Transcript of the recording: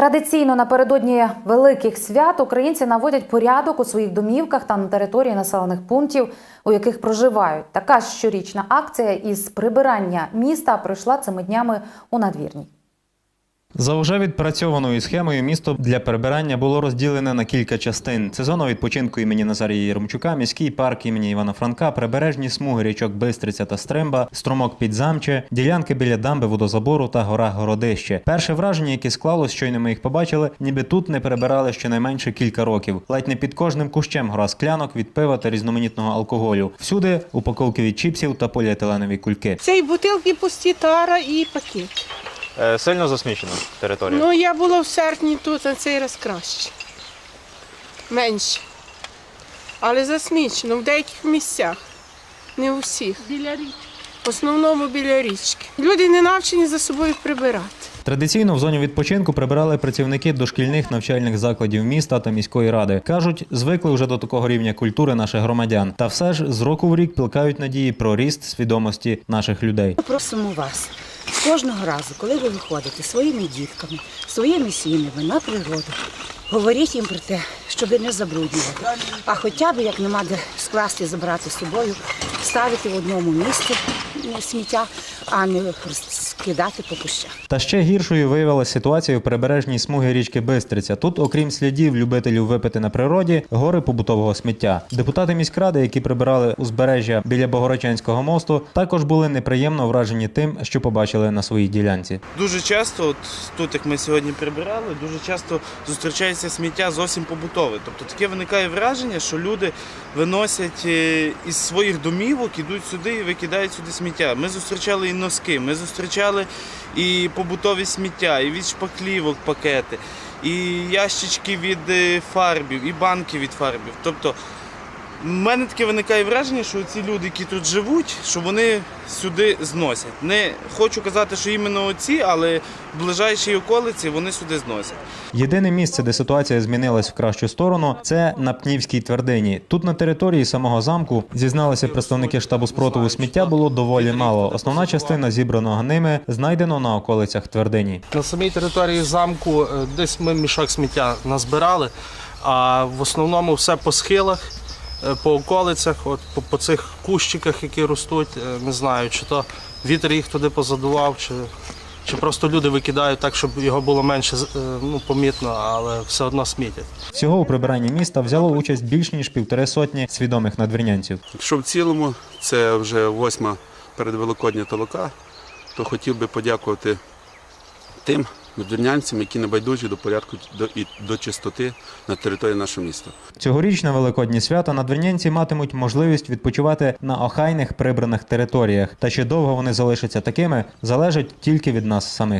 Традиційно напередодні великих свят українці наводять порядок у своїх домівках та на території населених пунктів, у яких проживають. Така щорічна акція із прибирання міста пройшла цими днями у надвірній. За вже відпрацьованою схемою місто для прибирання було розділене на кілька частин: це зона відпочинку імені Назарія Єрмчука, міський парк імені Івана Франка, прибережні смуги річок Бистриця та Стримба, струмок Підзамче, ділянки біля дамби водозабору та гора Городище. Перше враження, яке склалось, щойно ми їх побачили, ніби тут не прибирали щонайменше кілька років. Ледь не під кожним кущем гора склянок від пива та різноманітного алкоголю. Всюди упаковки від чіпсів та поліетиленові кульки. Це і бутилки пусті, тара і пакет. Е, Сильно засмічена територія. Ну, я була в серпні тут, а цей раз краще. Менше. Але засмічено в деяких місцях. Не у всіх. Біля річки. В основному біля річки. Люди не навчені за собою прибирати. Традиційно в зоні відпочинку прибирали працівники дошкільних навчальних закладів міста та міської ради. кажуть, звикли вже до такого рівня культури наших громадян. Та все ж з року в рік плекають надії про ріст свідомості наших людей. Просимо вас кожного разу, коли ви виходите своїми дітками, своїми сім'ями на природу, говоріть їм про те, щоб не забруднювати. А хоча б як нема де скласти, забрати з собою, ставити в одному місці е, сміття, а не скидати по кущах. Та ще гіршою виявилася ситуація у прибережній смуги річки Бистриця. Тут, окрім слідів любителів випити на природі, гори побутового сміття. Депутати міськради, які прибирали узбережжя біля Богородчанського мосту, також були неприємно вражені тим, що побачили на своїй ділянці. Дуже часто, от тут як ми сьогодні прибирали, дуже часто зустрічається сміття зовсім побутове. Тобто таке виникає враження, що люди виносять е, із своїх домівок, ідуть сюди і викидають сюди сміття. Ми зустрічали і носки, ми зустрічали і побутові сміття, і від шпаклівок пакети, і ящички від е, фарбів, і банки від фарбів. Тобто у мене таке виникає враження, що ці люди, які тут живуть, що вони сюди зносять. Не хочу казати, що іменно оці, але в ближайшій околиці вони сюди зносять. Єдине місце, де ситуація змінилась в кращу сторону, це на Пнівській твердині. Тут на території самого замку зізналися представники штабу спротиву сміття було доволі мало. Основна частина зібраного ними знайдено на околицях твердині. На самій території замку е, десь ми мішок сміття назбирали, а в основному все по схилах, по околицях, от по, по цих кущиках, які ростуть. е, Не знаю, чи то вітер їх туди позадував, чи, чи просто люди викидають так, щоб його було менше е, ну, помітно, але все одно смітять. Всього у прибиранні міста взяло участь більш ніж півтори сотні свідомих надвірнянців. Якщо в цілому це вже восьма передвеликодня толока, то хотів би подякувати тим надвірнянцям, які не байдужі до порядку до, і до чистоти на території нашого міста. Цьогоріч на великодні свята надвірнянці матимуть можливість відпочивати на охайних прибраних територіях. Та чи довго вони залишаться такими, залежить тільки від нас самих.